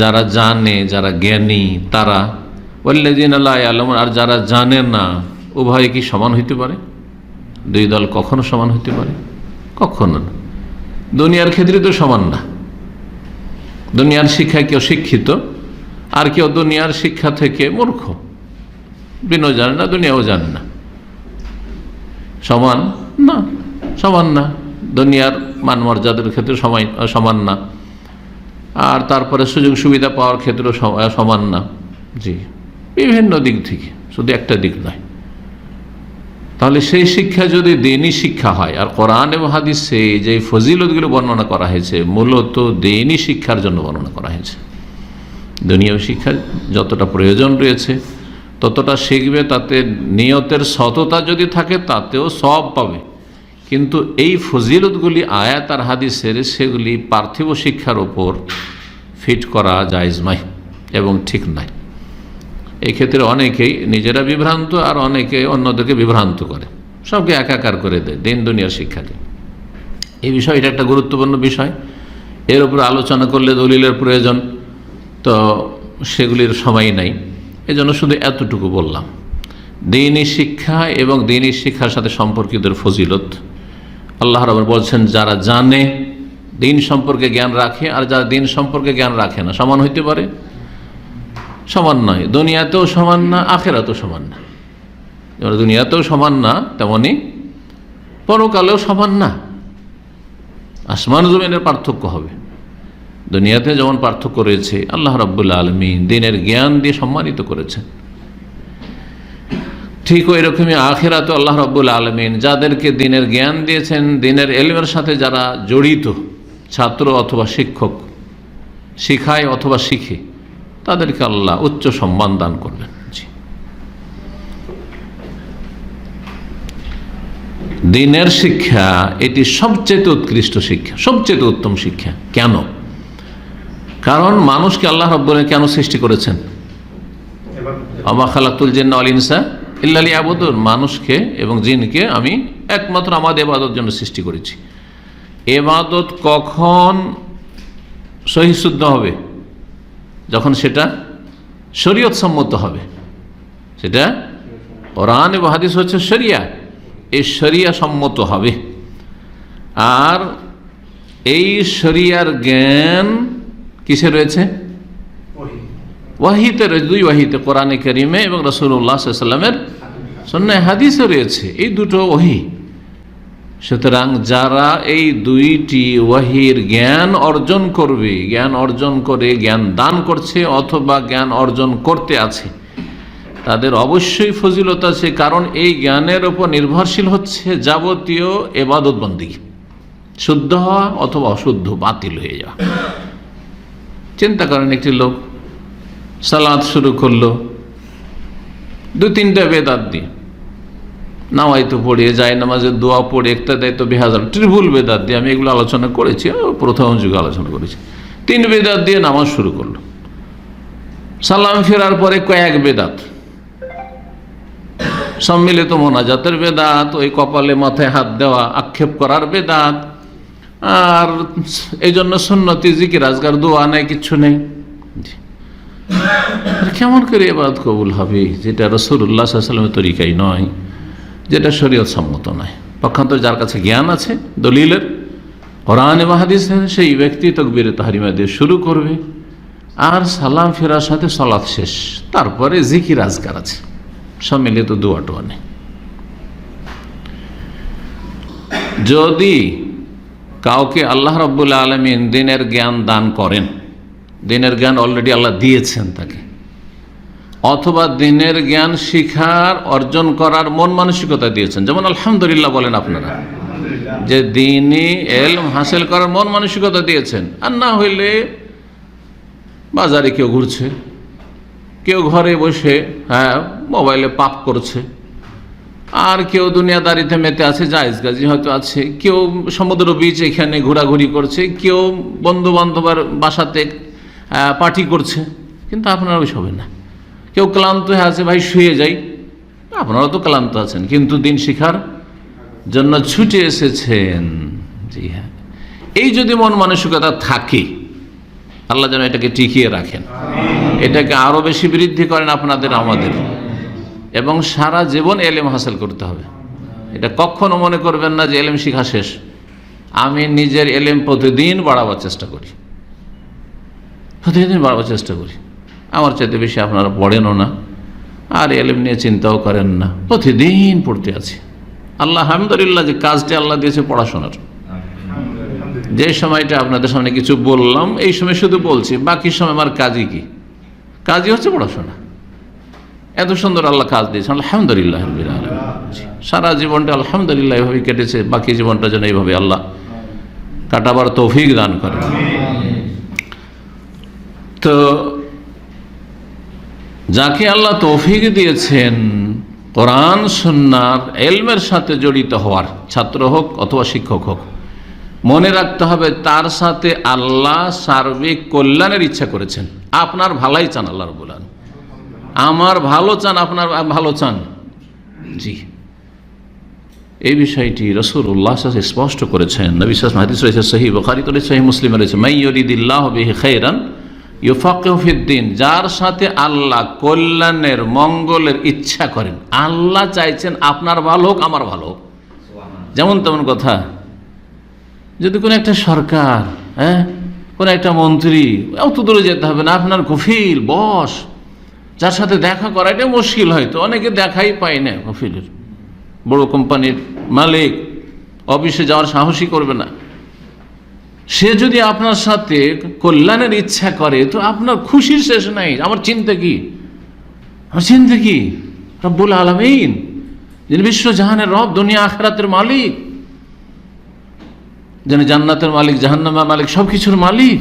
যারা জানে, যারা জ্ঞানী, তারা ওল্লাদিন আল্লাহ আলম আর যারা জানে না, উভয়ে কি সমান হইতে পারে? দুই দল কখনো সমান হইতে পারে? কখনো না। দুনিয়ার ক্ষেত্রে তো সমান না। দুনিয়ার শিক্ষায় কেউ শিক্ষিত, আর কেউ দুনিয়ার শিক্ষা থেকে মূর্খ। দিনও জানে না, দুনিয়াও জানে না। সমান না সমান না। দুনিয়ার মান মর্যাদার ক্ষেত্রে সমান না। আর তারপরে সুযোগ সুবিধা পাওয়ার ক্ষেত্রেও সমান না। জি। বিভিন্ন দিক থেকে শুধু একটা দিক নয়। তাহলে সেই শিক্ষা যদি দিনই শিক্ষা হয় আর কোরআন এবং হাদিসে যে ফজিলতগুলো বর্ণনা করা হয়েছে মূলত দিনই শিক্ষার জন্য বর্ণনা করা হয়েছে। দুনিয়াও শিক্ষা যতটা প্রয়োজন রয়েছে ততটা শিখবে তাতে নিয়তের সততা যদি থাকে তাতেও সব পাবে। কিন্তু এই ফজিলতগুলি আয়াত আর হাদিসের সেগুলি পার্থিব শিক্ষার ওপর ফিট করা জায়জ নয় এবং ঠিক নয়। এই ক্ষেত্রে অনেকেই নিজেরা বিভ্রান্ত আর অনেকে অন্যদেরকে বিভ্রান্ত করে। সবকে একাকার করে দেয়, দিন দুনিয়ার শিক্ষাকে এই বিষয় এটা একটা গুরুত্বপূর্ণ বিষয়। এর উপর আলোচনা করলে দলিলের প্রয়োজন। তো সেগুলির সময় নাই। এজন্য শুধু এতটুকু বললাম। দিনই শিক্ষা এবং দিনই শিক্ষার সাথে সম্পর্কিত ফজিলত আল্লাহ রব বলছেন, যারা জানে, দিন সম্পর্কে জ্ঞান রাখে, আর যারা দিন সম্পর্কে জ্ঞান রাখে না, সমান হইতে পারে? সমান নয়। দুনিয়াতেও সমান না, আখেরাতেও সমান না। যেমন দুনিয়াতেও সমান না, তেমনি পরকালেও সমান না। আসমান জমিনের পার্থক্য হবে। দুনিয়াতে যেমন পার্থক্য রয়েছে, আল্লাহ রব্বুল্লা আলমী দিনের জ্ঞান দিয়ে সম্মানিত করেছেন। ঠিক ওই রকমই আখেরাতে আল্লাহ রব্বুল আলমিন। যাদেরকে দিনের জ্ঞান দিয়েছেন দিনের এলমের সাথে যারা জড়িত ছাত্র অথবা শিক্ষক শিখায় অথবা শিখে তাদেরকে আল্লাহ উচ্চ সম্মান দান করবেন দিনের শিক্ষা এটি সবচেয়ে উৎকৃষ্ট শিক্ষা সবচেয়ে উত্তম শিক্ষা। কেন? কারণ মানুষকে আল্লাহ রব্বুল কেন সৃষ্টি করেছেন? আমা খালাকুল জিন্না আল ইনসা ইল্লালি আবুদুর মানুষকে এবং জিনকে আমি একমাত্র আমাদের এবাদত জন্য সৃষ্টি করেছি। এবাদত কখন সহিশুদ্ধ হবে? যখন সেটা শরীয়ত সম্মত হবে। সেটা কোরআন এবং হাদিস হচ্ছে শরিয়া। এই শরিয়া সম্মত হবে। আর এই শরিয়ার জ্ঞান কিসে রয়েছে? ওয়াহিতে দুই ওয়াহিতে কোরআনে করিমে এবং রসুল্লাহ সাল্লামের সন্ন্যায় হাদিসে রয়েছে। এই দুটো ওহি সুতরাং যারা এই দুইটি ওয়াহির জ্ঞান অর্জন করবে, জ্ঞান অর্জন করে জ্ঞান দান করছে অথবা জ্ঞান অর্জন করতে আছে, তাদের অবশ্যই ফজিলত আছে, কারণ এই জ্ঞানের ওপর নির্ভরশীল হচ্ছে যাবতীয় এবাদতবন্দি, শুদ্ধ হওয়া অথবা অশুদ্ধ, বাতিল হয়ে যাওয়া। চিন্তা করেন একটি লোক সালাদ শুরু করল। দু তিনটা বেদাত দিয়ে। নামাই তো পড়িয়ে যায়, নামাজের দোয়া পড়ে, একটা দেয় তো বেহাজার। ট্রিপুল বেদাত দিয়ে আমি এগুলো আলোচনা করেছি প্রথম যুগে আলোচনা করেছি। তিন বেদাত দিয়ে নামাজ শুরু করল। সালাম ফেরার পরে কয়েক বেদাত। সম্মিলিত মোনাজাতের বেদাত, ওই কপালে মাথায় হাত দেওয়া, আক্ষেপ করার বেদাত। আর এই জন্য সুন্নতি, জিকির, আজগার, দোয়া নেই, কিচ্ছু নেই। কেমন করে এবাদ কবুল হবে? যেটা রসুল্লাহ সাল্লামের তরিকাই নয়, যেটা শরীয়ত সম্মত নয়। পক্ষান্তর যার কাছে জ্ঞান আছে, দলিলের, কোরআন এবং হাদিসের, সেই ব্যক্তি তকবিরে তাহারিমা দিয়ে শুরু করবে, আর সালাম ফেরার সাথে সলাৎ শেষ। তারপরে জিকির আজগার আছে। সম্মিলিত দোয়া টোয়া নেই যদি কাউকে আল্লাহ রব্বুল আলমিন দিনের জ্ঞান দান করেন দিনের জ্ঞান অলরেডি আল্লাহ দিয়েছেন তাকে। অথবা দিনের জ্ঞান শিখার, অর্জন করার মন মানসিকতা দিয়েছেন। যেমন আলহামদুলিল্লাহ বলেন আপনারা, যে দিনই এলম হাসিল করার মন মানসিকতা দিয়েছেন। আর না হইলে বাজারে কেউ ঘুরছে, কেউ ঘরে বসে হ্যাঁ মোবাইলে পাপ করছে। আর কেউ দুনিয়াদারিতে মেতে আছে জায়েজ গাজি হয়তো আছে। কেউ সমুদ্র বিচ এখানে ঘোরাঘুরি করছে, কেউ বন্ধু বান্ধবের বাসাতে পার্টি করছে কিন্তু আপনারা ওই সবে না। কেউ ক্লান্ত হয়ে আছে ভাই শুয়ে যাই। আপনারা তো ক্লান্ত আছেন কিন্তু দিন শিখার জন্য ছুটে এসেছেন। জি হ্যাঁ। এই যদি মন মানসিকতা থাকে আল্লাহ যেন এটাকে টিকিয়ে রাখেন। এটাকে আরও বেশি বৃদ্ধি করেন আপনাদের আমাদের। এবং সারা জীবন এলেম হাসিল করতে হবে। এটা কখনো মনে করবেন না যে এলেম শিখা শেষ। আমি নিজের এলেম প্রতিদিন বাড়াবার চেষ্টা করি। প্রতিদিন বাড়াবার চেষ্টা করি। আমার চাইতে বেশি আপনারা পড়েনও না, আর এলেম নিয়ে চিন্তাও করেন না। প্রতিদিন পড়তে আছি। আল্লাহ হামদুলিল্লাহ যে কাজটি আল্লাহ দিয়েছে পড়াশোনার। যে সময়টা আপনাদের সামনে কিছু বললাম, এই সময় শুধু বলছি, বাকি সময় আমার কাজই কি? কাজই হচ্ছে পড়াশোনা। এত সুন্দর আল্লাহ কাজ দিয়েছেন, আলহামদুলিল্লাহ সারা জীবনটা আলহামদুলিল্লাহ এভাবে কেটেছে, বাকি জীবনটা যেন এইভাবে আল্লাহ কাটাবার তৌফিক দান করে তো যাকে আল্লাহ তৌফিক দিয়েছেন, কোরআন সন্ন্যার এলমের সাথে জড়িত হওয়ার, ছাত্র হোক অথবা শিক্ষক হোক, মনে রাখতে হবে তার সাথে আল্লাহ সার্বিক কল্যাণের ইচ্ছা করেছেন। আপনার ভালাই চান আল্লাহ রবুল্লান আমার ভালো চান, আপনার ভালো চান। জি। এই বিষয়টি রসুল উল্লাহ স্পষ্ট করেছেন। নবী সাস রয়েছে সহি বখারি সহি মুসলিম রয়েছে, মাইয়রিদিল্লাহ বিহি খৈরান ইউফাকিদ্দিন যার সাথে আল্লাহ কল্যাণের মঙ্গলের ইচ্ছা করেন। আল্লাহ চাইছেন আপনার ভালো হোক আমার ভালো হোক। যেমন তেমন কথা। যদি কোনো একটা সরকার হ্যাঁ কোনো একটা মন্ত্রী অত দূরে যেতে হবে না আপনার কফিল বস যার সাথে দেখা করা এটা মুশকিল হয়তো। অনেকে দেখাই পায় না কফিলের বড় কোম্পানির মালিক অফিসে যাওয়ার সাহসই করবে না। সে যদি আপনার সাথে কল্যাণের ইচ্ছা করে, তো আপনার খুশির শেষ নাই। আমার চিন্তা কি? আমার চিন্তা কি? রব্বুল আলমিন, যিনি বিশ্বজাহানের রব, দুনিয়া আখরাতের মালিক, যিনি জান্নাতের মালিক, জাহান্নামের মালিক সব কিছুর মালিক,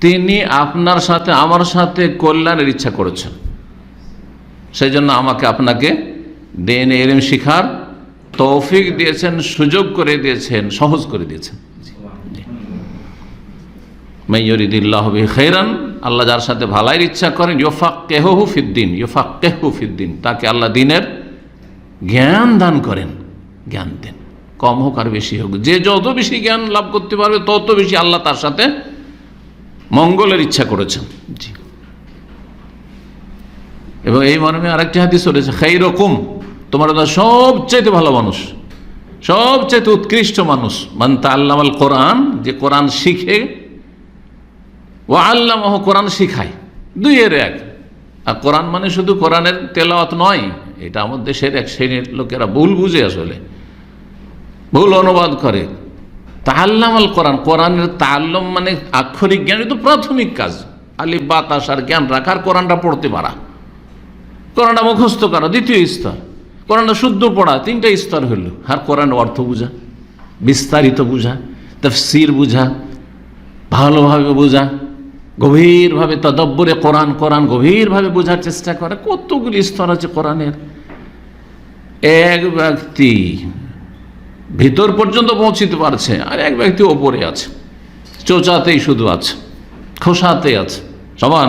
তিনি আপনার সাথে, আমার সাথে কল্যাণের ইচ্ছা করেছেন। সেই জন্য আমাকে আপনাকে দেন এলেম শিখার তৌফিক দিয়েছেন, সুযোগ করে দিয়েছেন, সহজ করে দিয়েছেন। মাইয়রিদিল্লাহ খৈরান আল্লাহ যার সাথে ভালাইয়ের ইচ্ছা করেন ইয়োফাক কেহু ফিদ্দিন ইয়োফাক কেহু ফিদ্দিন, তাকে আল্লাহ দিনের জ্ঞান দান করেন, জ্ঞান দেন। কম হোক আর বেশি হোক, যে যত বেশি জ্ঞান লাভ করতে পারবে, তত বেশি আল্লাহ তার সাথে মঙ্গলের ইচ্ছা করেছেন। জি। এবং এই মর্মে আরেকটি হাদিস রয়েছে খাই রকম তোমার সবচাইতে ভালো মানুষ, সবচাইতে উৎকৃষ্ট মানুষ। মানতা আল্লামাল কোরআন, যে কোরআন শিখে ও আল্লাহ কোরআন শিখায়। দুইয়ের এক। আর কোরআন মানে শুধু কোরআনের তেলাওয়াত নয়, এটা আমার দেশের এক শ্রেণির লোকেরা ভুল বুঝে আসলে। ভুল অনুবাদ করে। তাল্লাম আল কোরআন, কোরআনের তাল্লম মানে আক্ষরিক জ্ঞান তো প্রাথমিক কাজ। আলিফ বাতাস আর জ্ঞান রাখার কোরআনটা পড়তে পারা। কোরআনটা মুখস্থ করা, দ্বিতীয় স্তর। কোরআনটা শুদ্ধ পড়া, তিনটা স্তর হইল। আর কোরআন অর্থ বুঝা, বিস্তারিত বুঝা, তফসির বুঝা, ভালোভাবে বোঝা গভীরভাবে তদব্বরে কোরআন কোরআন গভীরভাবে বোঝার চেষ্টা করে। কতগুলি স্তর আছে কোরআনের? এক ব্যক্তি ভিতর পর্যন্ত পৌঁছিতে পারছে, আর এক ব্যক্তি ওপরে আছে। চোচাতেই শুধু আছে, খোসাতে আছে। সমান?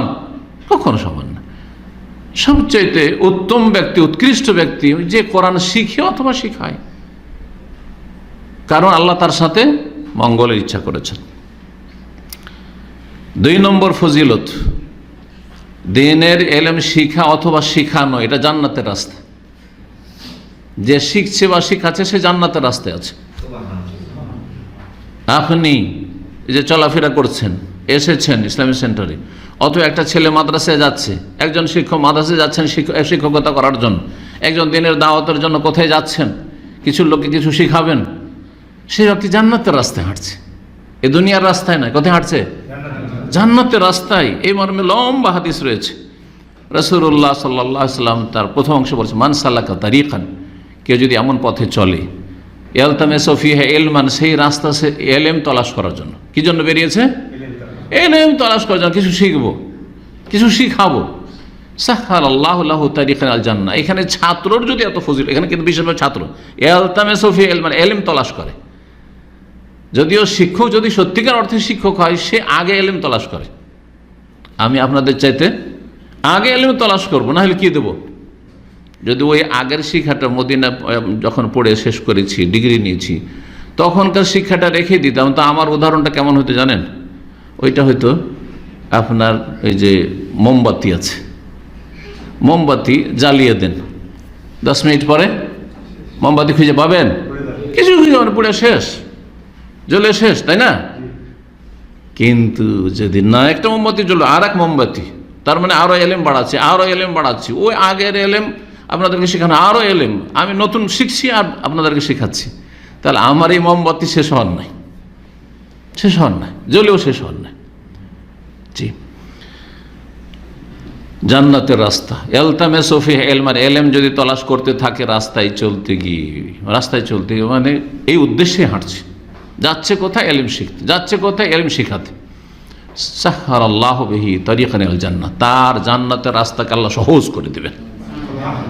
কখনো সমান না। সবচাইতে উত্তম ব্যক্তি, উৎকৃষ্ট ব্যক্তি যে কোরআন শিখে অথবা শিখায়। কারণ আল্লাহ তার সাথে মঙ্গলের ইচ্ছা করেছেন। দুই নম্বর ফজিলত, দিনের এলেম শিখা অথবা শিখানো এটা জান্নাতের রাস্তা। যে শিখছে বা শিখাচ্ছে, সে জান্নাতের রাস্তায় আছে। আপনি যে চলাফেরা করছেন, এসেছেন ইসলামী সেন্টারে অত একটা ছেলে মাদ্রাসায় যাচ্ছে, একজন শিক্ষক মাদ্রাসায় যাচ্ছেন শিক্ষকতা করার জন্য, একজন দিনের দাওয়াতের জন্য কোথায় যাচ্ছেন, কিছু লোককে কিছু শিখাবেন, সে ব্যক্তি জান্নাতের রাস্তায় হাঁটছে। এ দুনিয়ার রাস্তায় নয়, কোথায় হাঁটছে? জান্নাতের রাস্তায়, এই মর্মে লম্বা হাদিস রয়েছে। রসুল্লাহ সাল্লাহ সাল্লাম তার প্রথম অংশ বলছে, মান সাল্লাকা তারিখান কেউ যদি এমন পথে চলে এলতামে সফিহা এলমান সেই রাস্তা সে এলেম তলাশ করার জন্য। কি জন্য বেরিয়েছে? এলেম তলাশ করার জন্য, কিছু শিখব, কিছু শিখাবো। সাহার আল্লাহ তারিখান আল জান্না এখানে ছাত্রর যদি এত ফজিল এখানে কিন্তু বিশেষভাবে ছাত্র। এলতামে সফিয়া এলমান এলেম তলাশ করে। যদিও শিক্ষক যদি সত্যিকার অর্থে শিক্ষক হয়, সে আগে এলেম তলাশ করে। আমি আপনাদের চাইতে আগে এলেম তলাশ করব না হলে কি দেবো? যদি ওই আগের শিক্ষাটা মদিনা যখন পড়ে শেষ করেছি, ডিগ্রি নিয়েছি, তখনকার শিক্ষাটা রেখে দিতাম, তো আমার উদাহরণটা কেমন হতো জানেন? ওইটা হয়তো আপনার এই যে মোমবাতি আছে। মোমবাতি জ্বালিয়ে দেন। দশ মিনিট পরে মোমবাতি খুঁজে পাবেন? কিছু খুঁজে পুরো শেষ। জ্বলে শেষ, তাই না? কিন্তু যদি না, একটা মোমবাতি জ্বলো আর এক মোমবাতি, তার মানে আরও এলেম বাড়াচ্ছি আরও এলেম বাড়াচ্ছি। ওই আগের এলেম আপনাদেরকে শেখানো আরও এলেম, আমি নতুন শিখছি আর আপনাদেরকে শেখাচ্ছি। তাহলে আমার এই মোমবাতি শেষ হওয়ার নাই। শেষ হওয়ার নাই, জ্বলেও শেষ হওয়ার নাই। জি। জান্নাতের রাস্তা। এলতামে সফি এলমার, এলেম যদি তলাশ করতে থাকে, রাস্তায় চলতে গিয়ে, রাস্তায় চলতে গিয়ে মানে এই উদ্দেশ্যে হাঁটছে। যাচ্ছে কোথায়? এলিম শিখতে যাচ্ছে কোথায়? এলিম শিখাতে। সাহার আল্লাহ বেহি তরিকান জান্নাত। তার জান্নাতের রাস্তাকে আল্লাহ সহজ করে দেবেন।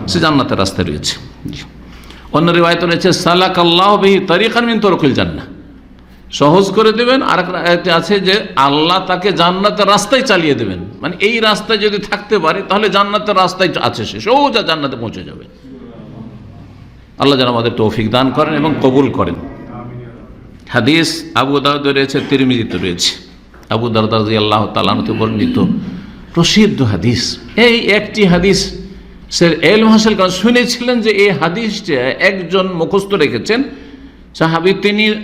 সে জান্নাতের রাস্তায় রয়েছে। অন্য রিবায়ত রয়েছে সালাক আল্লাহ বেহি তরিকান মিন তরকুল জান্না সহজ করে দেবেন। আর আছে যে, আল্লাহ তাকে জান্নাতের রাস্তায় চালিয়ে দেবেন। মানে এই রাস্তায় যদি থাকতে পারে, তাহলে জান্নাতের রাস্তায় আছে সে। সোজা জান্নাতে পৌঁছে যাবে। আল্লাহ যেন আমাদের তৌফিক দান করেন এবং কবুল করেন। হাদিস আবু দাউদ রয়েছে, তিরমিজিতে রয়েছে। আবু দারদাজি আল্লাহ তালানতে বর্ণিত। প্রসিদ্ধ হাদিস। এই একটি হাদিস সে এল হাসিল করেন শুনেছিলেন যে এই হাদিসটা একজন মুখস্থ রেখেছেন। সাহাবি তিনি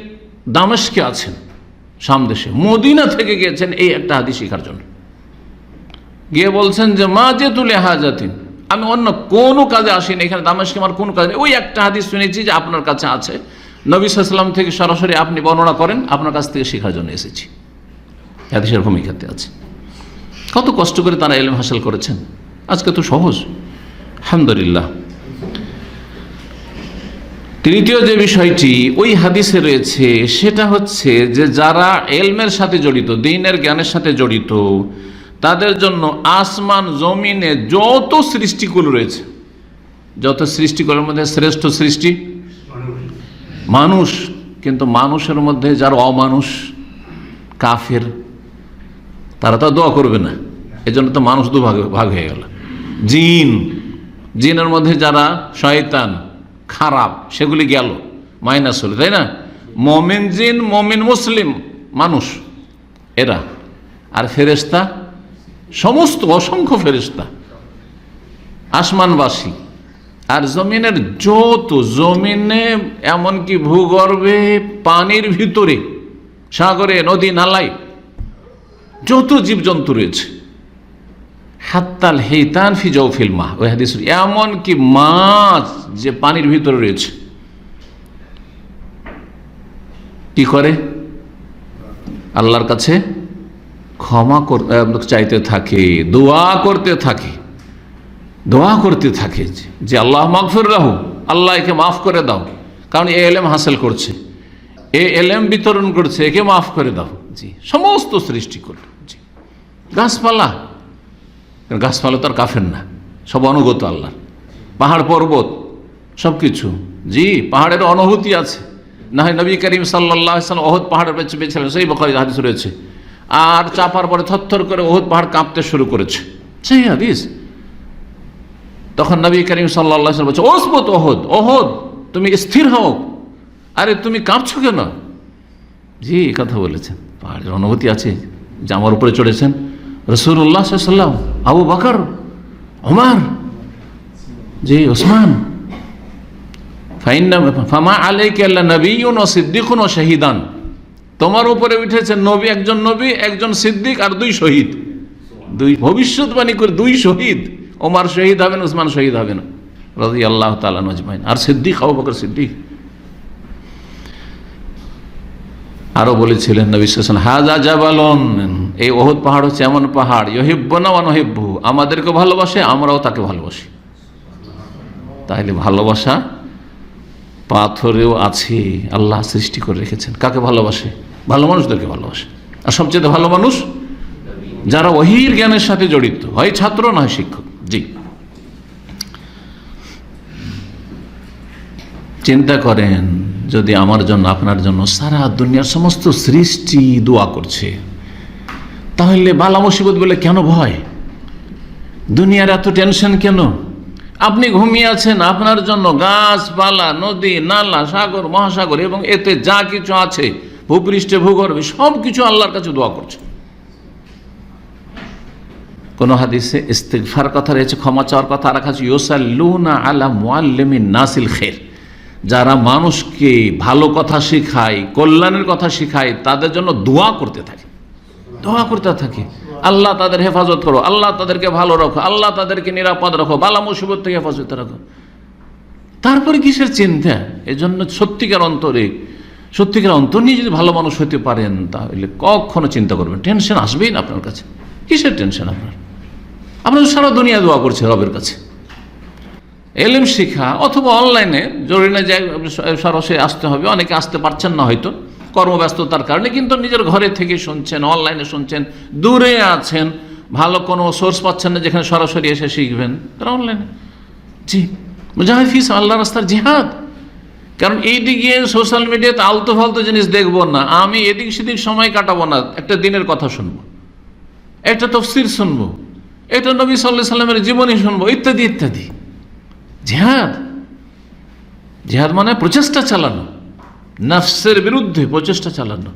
দামেশকে আছেন সামদেশে মদিনা থেকে গিয়েছেন এই একটা হাদিস শেখার জন্য। গিয়ে বলছেন যে, মা যে তুলে হাজাতিন, আমি অন্য কোনো কাজে আসিনি। এখানে দামেশকে আমার কোন নেই। ওই একটা হাদিস শুনেছি যে আপনার কাছে আছে। নবী সাল্লাম থেকে সরাসরি আপনি বর্ণনা করেন, আপনার কাছ থেকে শেখার জন্য এসেছি। হাদিসের ভূমিকাতে আছে। কত কষ্ট করে তারা এলম হাসিল করেছেন। আজকে তো সহজ। আলহামদুলিল্লাহ। তৃতীয় যে বিষয়টি, ওই হাদিসে রয়েছে, সেটা হচ্ছে যে যারা এলমের সাথে জড়িত, দিনের জ্ঞানের সাথে জড়িত, তাদের জন্য আসমান, জমিনে যত সৃষ্টিকুল রয়েছে, যত সৃষ্টিকুলের মধ্যে শ্রেষ্ঠ সৃষ্টি মানুষ, কিন্তু মানুষের মধ্যে যারা অমানুষ, কাফের, তারা তো দোয়া করবে না। এজন্য তো মানুষ দু ভাগ ভাগ হয়ে গেল। জিন, জিনের মধ্যে যারা শয়তান, খারাপ, সেগুলি গেল, মাইনাস হলো, তাই না? মমিন জিন, মমিন মুসলিম, মানুষ, এরা। আর ফেরেস্তা সমস্ত অসংখ্য ফেরেস্তা আসমানবাসী আর জমিনের যত জমিনে, এমনকি ভূগর্ভে, পানির ভিতরে, সাগরে, নদী, নালায়, যত জীবজন্তু রয়েছে। হাত্তাল হেইতান ফি জৌফিল মা ওই হাদিস এমন কি মাছ যে পানির ভিতরে রয়েছে। কি করে? আল্লাহর কাছে ক্ষমা চাইতে থাকে, দোয়া করতে থাকে। দোয়া করতে থাকে যে- আল্লাহ মাগফির রাহু আল্লাহ একে মাফ করে দাও। কারণ এ এলেম হাসিল করছে। এ এলেম বিতরণ করছে, একে মাফ করে দাও। জি, সমস্ত সৃষ্টি করে জি, গাছপালা। গাছপালা তো আর কাফের না, সব অনুগত আল্লাহ। পাহাড় পর্বত সব কিছু জি, পাহাড়ের অনুভূতি আছে। না হয় নবী করিম সাল্লাহ অহদ পাহাড়ের পেছে পেয়েছিলেন, সেই বকারি হাদিস রয়েছে। আর চাপার পরে থরথর করে ওহদ পাহাড় কাঁপতে শুরু করেছে। সেই হাদিস। তখন নবী করিম সাল্লাম বলছে, ওসবত ওহদ ওহদ, তুমি স্থির হও। আরে, তুমি কাঁপছো কেন? জি কথা বলেছেন। পাহাড়ের অনুভূতি আছে, যে আমার উপরে চড়েছেন। রসুল্লাহ সাল্লাম আবু বাকর ওমার জি, ওসমান। আল্লাহ ও সিদ্দিকুন ও শহীদান। তোমার উপরে উঠেছে নবী, একজন নবী, একজন সিদ্দিক আর দুই শহীদ। দুই ভবিষ্যৎবাণী করে দুই শহীদ। ওমার শহীদ হবেন উসমান শহীদ হবেন। রাজি আল্লাহ তালা নজমাইন আর সিদ্দিক আবু বকর সিদ্দিক। আরও বলেছিলেন নবী সাল্লাম, হাজা জাবালন। এই ওহদ পাহাড় হচ্ছে এমন পাহাড় ইহিব্ব না অনহিব্বু আমাদেরকে ভালোবাসে আমরাও তাকে ভালোবাসি। তাহলে ভালোবাসা পাথরেও আছে আল্লাহ সৃষ্টি করে রেখেছেন। কাকে ভালোবাসে? ভালো মানুষদেরকে ভালোবাসে। আর সবচেয়ে ভালো মানুষ যারা ওহির জ্ঞানের সাথে জড়িত। হয় ছাত্র নয় শিক্ষক। জি চিন্তা করেন, যদি আমার জন্য, আপনার জন্য সারা দুনিয়ার সমস্ত সৃষ্টি দোয়া করছে, তাহলে বালা মুসিবত বলে কেন ভয়? দুনিয়ার এত টেনশন কেন? আপনি ঘুমিয়ে আছেন, আপনার জন্য গাছপালা, নদী, নালা, সাগর, মহাসাগর এবং এতে যা কিছু আছে, ভূপৃষ্ঠে, ভূগর্ভে সব কিছু আল্লাহর কাছে দোয়া করছে। কোন হাদিসে ইস্তিগফার কথা রয়েছে, ক্ষমা চাওয়ার কথা রাখা আছে ইউসাল্লুনা আলা মুআল্লিমিন নাসিল খের। যারা মানুষকে ভালো কথা শেখায়, কল্যাণের কথা শেখায়, তাদের জন্য দোয়া করতে থাকে। দোয়া করতে থাকে। আল্লাহ তাদের হেফাজত করো, আল্লাহ তাদেরকে ভালো রাখো, আল্লাহ তাদেরকে নিরাপদ রাখো বালা মুসিবত থেকে হেফাজত রাখো। তারপরে কিসের চিন্তা? এজন্য সত্যিকার অন্তরে, সত্যিকার অন্তর নিয়ে যদি ভালো মানুষ হতে পারেন, তাহলে কখনো চিন্তা করবেন টেনশন আসবেই না আপনার কাছে। কিসের টেনশন আপনার? আপনার সারা দুনিয়া দোয়া করছে রবের কাছে। এলেম শিখা অথবা অনলাইনে জরুরি না যে সরাসরি আসতে হবে, অনেকে আসতে পারছেন না হয়তো, কর্মব্যস্ততার কারণে, কিন্তু নিজের ঘরে থেকে শুনছেন, অনলাইনে শুনছেন, দূরে আছেন, ভালো কোনো সোর্স পাচ্ছেন না যেখানে সরাসরি এসে শিখবেন, তারা অনলাইনে। জি, মুজাহিদ ফিস আল্লাহ রাস্তার জিহাদ। কারণ এইদিকে সোশ্যাল মিডিয়াতে আলতো ফালতু জিনিস দেখব না, আমি এদিক সেদিক সময় কাটাবো না, একটা দিনের কথা শুনব, একটা তফসির শুনব। এটা নবী সাল্লাহ সাল্লামের জীবনী শুনব, ইত্যাদি ইত্যাদি। জেহাদ। জেহাদ মানে প্রচেষ্টা চালানো। নফসের বিরুদ্ধে প্রচেষ্টা চালানো।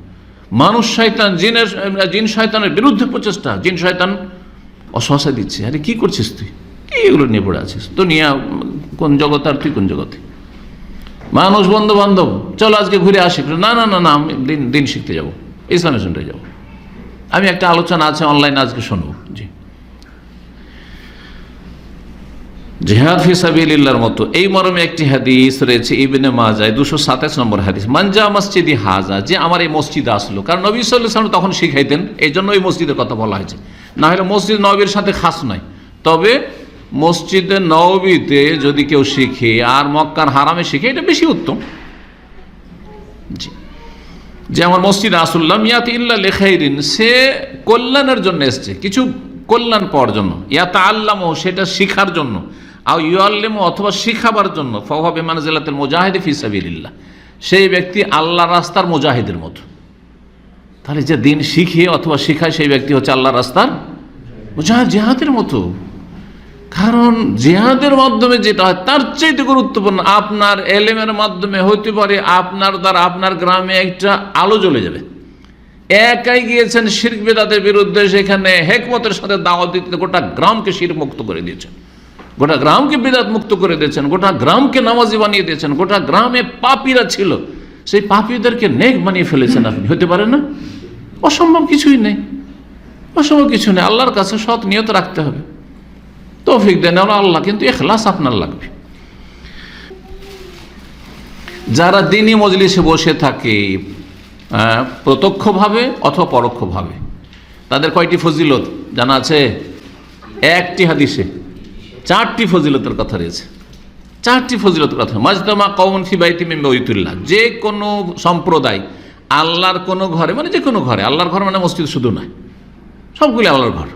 মানুষ, শয়তান, জিনের, জিন, শয়তানের বিরুদ্ধে প্রচেষ্টা। জিন, শয়তান অসহায় দিচ্ছে। আরে কি করছিস তুই? কি এগুলো নিয়ে পড়ে আছিস? দুনিয়া, কোন জগৎ আর তুই কোন জগতে? মানুষ বন্ধু বান্ধব চলো আজকে ঘুরে আসি। না না না না, আমি দিন দিন শিখতে যাব। ইসলামে শুনতে যাব। আমি একটা আলোচনা আছে অনলাইনে আজকে শুনব। জি। জেহাদ ফিসাবিল্লার মতো। এই মর্মে একটি হাদিস রয়েছে, ইবনে মাজায়, দুশো সাতাশ নম্বর হাদিস। মানজা মসজিদি হাজা, যে আমার এই মসজিদে আসলো। কারণ নবী সাল্লাম তখন শিখাইতেন, এই জন্য ওই মসজিদের কথা বলা হয়েছে। না হলে মসজিদ নবীর সাথে খাস নয়। তবে মসজিদে নবীতে যদি কেউ শিখে, আর মক্কার হারামে শিখে, এটা বেশি উত্তম। জি। যে আমার মসজিদ আসুল্লাম, ইয়াত ইল্লা লেখাইরিন, সে কল্যাণের জন্য এসছে। কিছু কল্যাণ পাওয়ার জন্য। ইয়াতা আল্লামও সেটা শিখার জন্য। আর ইউআল্লেম অথবা শিখাবার জন্য ফহাব ইমান জেলাতের মোজাহিদ ফিসাবিল্লাহ সেই ব্যক্তি আল্লাহ রাস্তার মোজাহিদের মতো। তাহলে যে দিন শিখে অথবা শিখায় সেই ব্যক্তি হচ্ছে আল্লাহ রাস্তার মোজাহিদ, জেহাদের মতো। কারণ জেহাদের মাধ্যমে যেটা হয়, তার চাইতে গুরুত্বপূর্ণ, আপনার এলেমের মাধ্যমে হইতে পারে আপনার দ্বারা আপনার গ্রামে একটা আলো জ্বলে যাবে। একাই গিয়েছেন শির্ক বেদাতের বিরুদ্ধে, সেখানে হেকমতের সাথে দাওয়াত দিতে গোটা গ্রামকে শির মুক্ত করে দিয়েছেন। গোটা গ্রামকে বিদাত মুক্ত করে দিয়েছেন, গোটা গ্রামকে নামাজি বানিয়ে দিয়েছেন, গোটা গ্রামে পাপীরা ছিল। সেই পাপীদেরকে নেক বানিয়ে ফেলেছেন আপনি, হতে পারে না? অসম্ভব কিছুই নেই। অসম্ভব কিছু নেই। আল্লাহর কাছে সৎ নিয়ত রাখতে হবে। তৌফিক দেন আল্লাহ, কিন্তু এখলাস আপনার লাগবে। যারা দিনই মজলিসে বসে থাকে প্রত্যক্ষভাবে অথবা পরোক্ষভাবে, তাদের কয়টি ফজিলত জানা আছে? একটি হাদিসে। চারটি ফজিলতের কথা রয়েছে। চারটি ফজিলতের কথা। মাজদামা কৌন ফিবাইতি মেম্বাইতুল্লাহ যে কোনো সম্প্রদায় আল্লাহর কোনো ঘরে মানে যে কোনো ঘরে, আল্লাহর ঘর মানে মসজিদ শুধু নয়। সবগুলি আল্লাহর ঘর।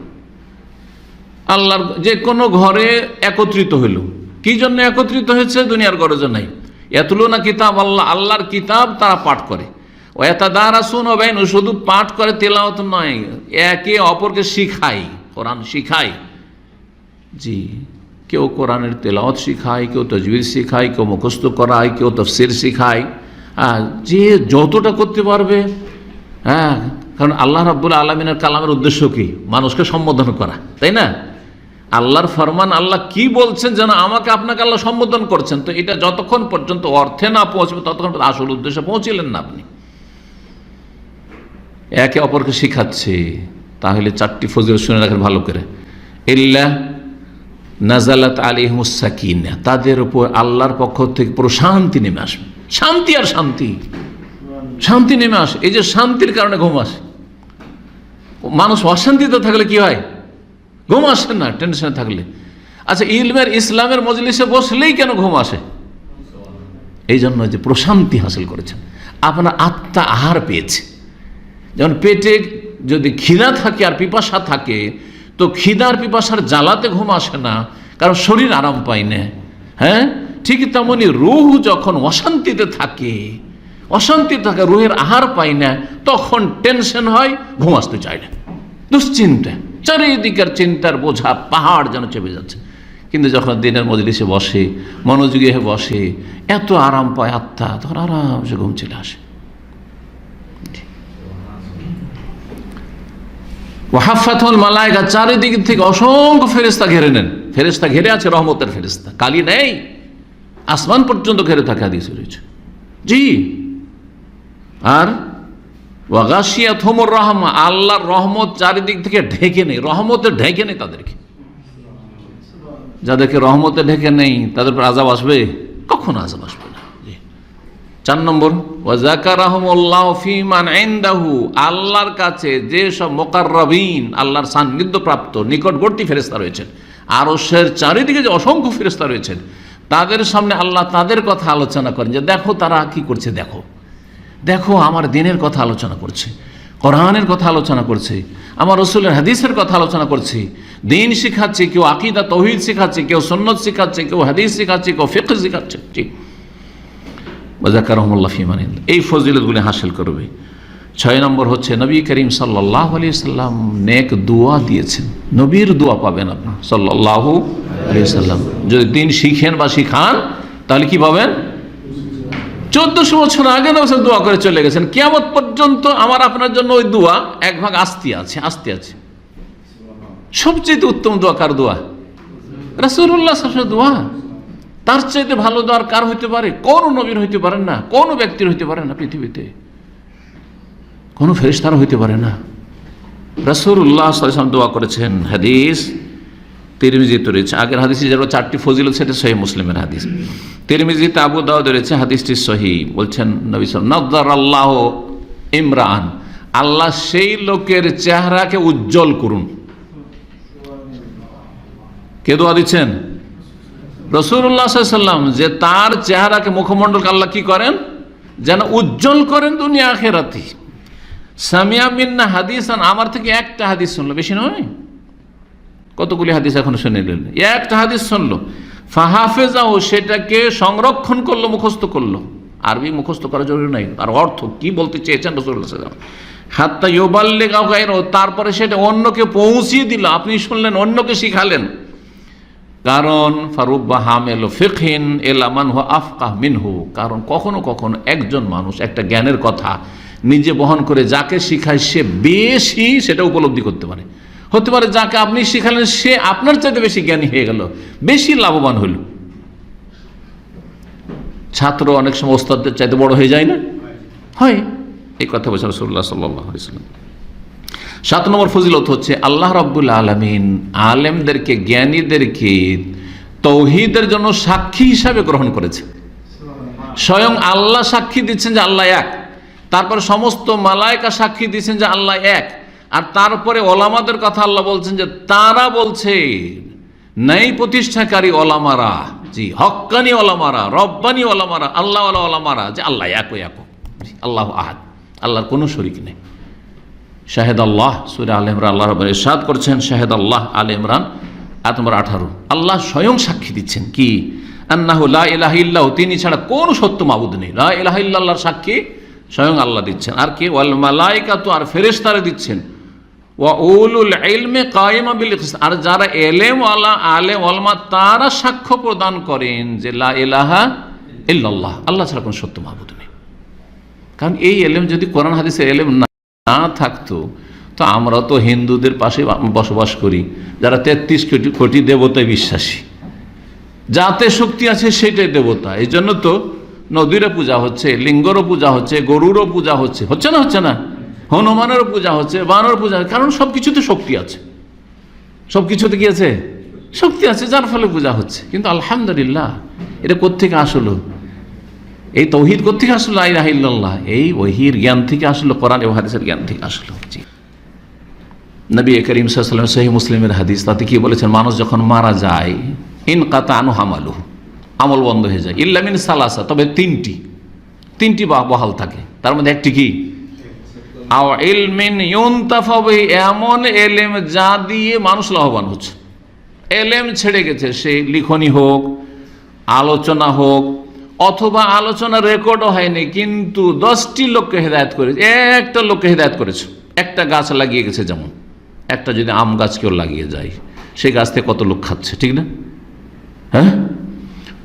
আল্লাহর যে কোনো ঘরে একত্রিত হইল। কি জন্য একত্রিত হয়েছে? দুনিয়ার গরজ নাই। এতলো না কিতাব আল্লাহ, আল্লাহর কিতাব তারা পাঠ করে। ও এত দ্বারা শুন বেন শুধু পাঠ করে তেলাওত নয়, একে অপরকে শিখাই কোরআন শিখাই জি। কেউ কোরআনের তেলাওত শিখায়, কেউ তজবির শিখায়, কেউ মুখস্থ করায়, কেউ তফসির শিখায়। হ্যাঁ যে যতটা করতে পারবে হ্যাঁ কারণ আল্লাহ রাব্বুল আলমিনের কালামের উদ্দেশ্য কি? মানুষকে সম্বোধন করা, তাই না? আল্লাহর ফরমান, আল্লাহ কি বলছেন যেন আমাকে আপনাকে আল্লাহ সম্বোধন করছেন? তো এটা যতক্ষণ পর্যন্ত অর্থে না পৌঁছবে, ততক্ষণ আসল উদ্দেশ্যে পৌঁছিলেন না আপনি। একে অপরকে শিখাচ্ছে, তাহলে চারটি ফজিল শুনে রাখেন ভালো করে। ইল্লা নাজালাত আলী আলিহমুসাকিন তাদের উপর আল্লাহর পক্ষ থেকে প্রশান্তি নেমে আসবে। শান্তি আর শান্তি। শান্তি নেমে আসে। এই যে শান্তির কারণে ঘুম আসে। মানুষ অশান্তিতে থাকলে কি হয়? ঘুম আসে না টেনশনে থাকলে। আচ্ছা ইলমের ইসলামের মজলিসে বসলেই কেন ঘুম আসে? এই জন্য যে প্রশান্তি হাসিল করেছেন। আপনার আত্মা আহার পেয়েছে। যেমন পেটে যদি খিদা থাকে আর পিপাসা থাকে তো খিদার পিপাসার জ্বালাতে ঘুম আসে না, কারণ শরীর আরাম পায় না। হ্যাঁ? ঠিক তেমনি রুহ যখন অশান্তিতে থাকে অশান্তি থাকে, রুহের আহার পায় না, তখন টেনশন হয়, ঘুম আসতে চায় না। দুশ্চিন্তা, চারিদিকের চিন্তার বোঝা পাহাড় যেন চেপে যাচ্ছে। কিন্তু যখন দিনের মজলিসে বসে, মনোযোগী হয়ে বসে, এত আরাম পায় আত্মা, তখন আরামসে ঘুম চলে আসে। ওয়াহাফাতুল মালায়কা চারিদিক থেকে অসংখ্য ফেরেস্তা ঘেরে নেন। ফেরেস্তা ঘেরে আছে, রহমতের ফেরেস্তা কালি নেই। আসমান পর্যন্ত ঘেরে থাকে হাদিসে রয়েছে। জি। আর ওয়াগাশিয়া থমর রহমা, আল্লাহর রহমত চারিদিক থেকে ঢেকে নেই। রহমতে ঢেকে নেই তাদেরকে। যাদেরকে রহমতে ঢেকে নেই, তাদের আজাব আসবে? কখন আজাব আসবে। চার নম্বর আল্লাহর কাছে যে সব মোকাররবিন, আল্লাহর সান্নিধ্য প্রাপ্ত নিকটবর্তী ফেরেস্তা রয়েছেন। আরশের চারিদিকে যে অসংখ্য ফেরেস্তা রয়েছেন, তাদের সামনে আল্লাহ তাদের কথা আলোচনা করেন যে, দেখো তারা কি করছে, দেখো। দেখো আমার দিনের কথা আলোচনা করছে, কোরআনের কথা আলোচনা করছে, আমার রসুলের হাদিসের কথা আলোচনা করছে, দিন শিখাচ্ছে, কেউ আকিদা, তহিদ শিখাচ্ছে, কেউ সন্ন্যত শিখাচ্ছে, কেউ হাদিস শিখাচ্ছে, কেউ ফেক শিখাচ্ছে। ঠিক ওজাকার রহমুল্লাহ ফিমানিন এই ফজিলতগুলি হাসিল করবে। ছয় নম্বর হচ্ছে, নবী করিম সাল্লাহ আলি সাল্লাম নেক দোয়া দিয়েছেন। নবীর দোয়া পাবেন আপনার সাল্লাহ আলি সাল্লাম। যদি দিন শিখেন বা শিখান, তাহলে কি পাবেন? চোদ্দশো বছর আগে নবী দোয়া করে চলে গেছেন। কেমন পর্যন্ত আমার আপনার জন্য ওই দোয়া এক ভাগ আস্তি আছে আস্তি আছে। সবচেয়ে উত্তম দোয়া কার দোয়া? রাসুল্লাহ দোয়া। তার চাইতে ভালো দোয়ার কার হইতে পারে? কোন নবীর হইতে পারেন না, কোন ব্যক্তির হইতে পারে না পৃথিবীতে। কোন ফেরিস্তার হইতে পারে না। রাসুল্লাহ সাল্লাম দোয়া করেছেন, হাদিস তিরমিজিতে রয়েছে। আগের হাদিসে যেন চারটি ফজিল সেটা সহি মুসলিমের হাদিস। তিরমিজিতে আবু দাউদ রয়েছে, হাদিসটি সহি বলছেন নবী নদ্দার আল্লাহ ইমরান আল্লাহ সেই লোকের চেহারাকে উজ্জ্বল করুন। কে দোয়া দিচ্ছেন? রসুল্লাহ সাল্লাম যে তার চেহারাকে মুখমণ্ডলকে আল্লাহ কি করেন? যেন উজ্জ্বল করেন দুনিয়া আখেরাতি। সামিয়া মিন্না হাদিসান, আমার থেকে একটা হাদিস শুনলো, বেশি নয়। কতগুলি হাদিস এখন শুনে নিলেন? একটা হাদিস শুনলো ফাহাফেজাও সেটাকে সংরক্ষণ করল, মুখস্থ করল। আরবি মুখস্থ করা জরুরি নাই। আর অর্থ কি বলতে চেয়েছেন রসুল্লাহ হাত্তা ইয়োবাল্লে গাও তারপরে সেটা অন্যকে পৌঁছিয়ে দিল। আপনি শুনলেন, অন্যকে শিখালেন। কারণ ফারুক ফারুব্বা হামেল ফিকহিন এলামান হো আফকাহ মিনহু। কারণ কখনো কখনো একজন মানুষ একটা জ্ঞানের কথা নিজে বহন করে যাকে শিখায় সে বেশি সেটা উপলব্ধি করতে পারে। হতে পারে যাকে আপনি শিখালেন সে আপনার চাইতে বেশি জ্ঞানী হয়ে গেল, বেশি লাভবান হইল। ছাত্র অনেক সময় ওস্তাদের চাইতে বড় হয়ে যায় না? হয়। এই কথা বলছেন রসুল্লাহ সাল্লাম সাত নম্বর ফজিলত হচ্ছে, আল্লাহ রব্বুল আলমিন আলেমদেরকে, জ্ঞানীদেরকে তৌহিদের জন্য সাক্ষী হিসাবে গ্রহণ করেছে স্বয়ং আল্লাহ সাক্ষী দিচ্ছেন যে আল্লাহ এক। তারপরে সমস্ত মালায়কা সাক্ষী দিচ্ছেন যে আল্লাহ এক। আর তারপরে ওলামাদের কথা আল্লাহ বলছেন যে, তারা বলছে নেই প্রতিষ্ঠাকারী ওলামারা, জি, হক্কানি ওলামারা, রব্বানি ওলামারা আল্লাহ ওলামারা, যে আল্লাহ এক এক আল্লাহ আহাদ। আল্লাহর কোনো শরিক নেই। শাহেদ আল্লাহ, সুরে আল ইমরান আল্লাহ রব ইরশাদ করছেন, শাহেদ আল্লাহ, আল ইমরান, আয়াত নম্বর আঠারো। আল্লাহ স্বয়ং সাক্ষী দিচ্ছেন, কি? আন্নাহ লা তিনি ছাড়া কোন সত্য মাবুদ নেই। লা ইলাহা সাক্ষী স্বয়ং আল্লাহ দিচ্ছেন। আর কি? ওয়াল মালাইকা তো আর দিচ্ছেন। ইলমে কায়েমা বিল আর যারা এলেম ওয়ালা আলেম ওয়ালমা তারা সাক্ষ্য প্রদান করেন যে লা ইল্লাল্লাহ, আল্লাহ ছাড়া কোনো সত্য মাবুদ নেই। কারণ এই এলেম যদি কোরআন হাদিসের এলেম না না থাকতো, তো আমরা তো হিন্দুদের পাশে বসবাস করি, যারা তেত্রিশ কোটি কোটি দেবতায় বিশ্বাসী। যাতে শক্তি আছে সেটাই দেবতা। এই জন্য তো নদীরও পূজা হচ্ছে, লিঙ্গরও পূজা হচ্ছে, গরুরও পূজা হচ্ছে। হচ্ছে না হচ্ছে না? হনুমানেরও পূজা হচ্ছে বানর পূজা কারণ সব কিছুতে শক্তি আছে। সব কিছুতে কি আছে? শক্তি আছে, যার ফলে পূজা হচ্ছে। কিন্তু আলহামদুলিল্লাহ, এটা কোত্থেকে আসলো? এই তৌহিদ কোথেকে আসলো? আইরাহিল্লাহ এই ওহির জ্ঞান থেকে আসলো, কোরআন এবং হাদিসের জ্ঞান থেকে আসলো। নবী করিম সাল্লাম সহি মুসলিমের হাদিস, তাতে কি বলেছেন? মানুষ যখন মারা যায়, ইন কাতা আনু হামালু আমল বন্ধ হয়ে যায়। ইল্লামিন সালাসা, তবে তিনটি তিনটি বহাল থাকে। তার মধ্যে একটি কি? এমন এলেম যা দিয়ে মানুষ লাভবান হচ্ছে। এলেম ছেড়ে গেছে, সে লিখনি হোক, আলোচনা হোক অথবা আলোচনা রেকর্ডও হয়নি, কিন্তু দশটি লোককে হেদায়ত করেছে। একটা লোককে হেদায়ত করেছে। একটা গাছ লাগিয়ে গেছে যেমন। একটা যদি আম গাছ কেউ লাগিয়ে যায় সেই গাছ থেকে কত লোক খাচ্ছে, ঠিক না? হ্যাঁ?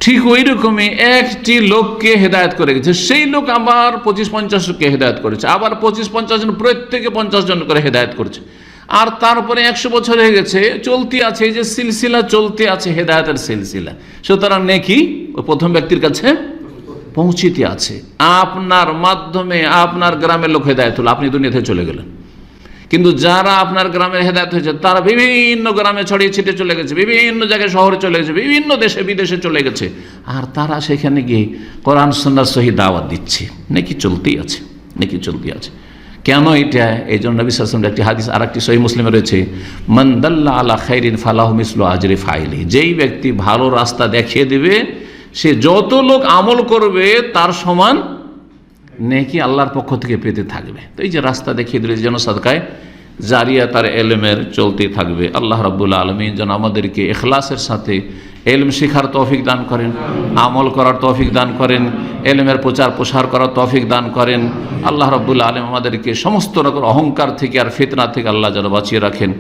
ঠিক ওই রকমই একটি লোককে হেদায়ত করে গেছে। সেই লোক আবার পঁচিশ পঞ্চাশ লোককে হেদায়ত করেছে। আবার পঁচিশ পঞ্চাশ জন, প্রত্যেকে পঞ্চাশ জন করে হেদায়ত করেছে। আর তারপরে একশো বছর হয়ে গেছে, চলতি আছে যে সিলসিলা চলতে আছে, হেদায়তের সিলসিলা। সুতরাং নেকি ওই প্রথম ব্যক্তির কাছে পৌঁছিতে আছে। আপনার মাধ্যমে আপনার গ্রামের লোক হেদায়ত হলো, আপনি দুনিয়াতে চলে গেলেন। কিন্তু যারা আপনার গ্রামের হেদায়ত হয়েছে, তারা বিভিন্ন গ্রামে ছড়িয়ে ছিটে চলে গেছে, বিভিন্ন জায়গায় শহরে চলে গেছে, বিভিন্ন দেশে, বিদেশে চলে গেছে। আর তারা সেখানে গিয়ে কোরআন সন্ন্যার সহি দাওয়াত দিচ্ছে। নাকি চলতেই আছে, নাকি চলতেই আছে। কেন এটা? এই জন্য নবী সালাম একটি হাদিস আর একটি সহি মুসলিমে রয়েছে মন্দাল্লা আলা খাইরিন ফালাহ মিসলু আজরে ফাইলি যেই ব্যক্তি ভালো রাস্তা দেখিয়ে দেবে, সে যত লোক আমল করবে, তার সমান নেকি আল্লাহর পক্ষ থেকে পেতে থাকবে। তো এই যে রাস্তা দেখিয়ে দিলে যেন সাদকায় জারিয়া তার এলেমের চলতে থাকবে। আল্লাহ রাবুল্লাহ আলমিন যেন আমাদেরকে এখলাসের সাথে এলম শিখার তৌফিক দান করেন, আমল করার তৌফিক দান করেন, এলমের প্রচার প্রসার করার তৌফিক দান করেন। আল্লাহ রবুল্লা আলম আমাদেরকে সমস্ত রকম অহংকার থেকে আর ফিতনা থেকে আল্লাহ যেন বাঁচিয়ে রাখেন।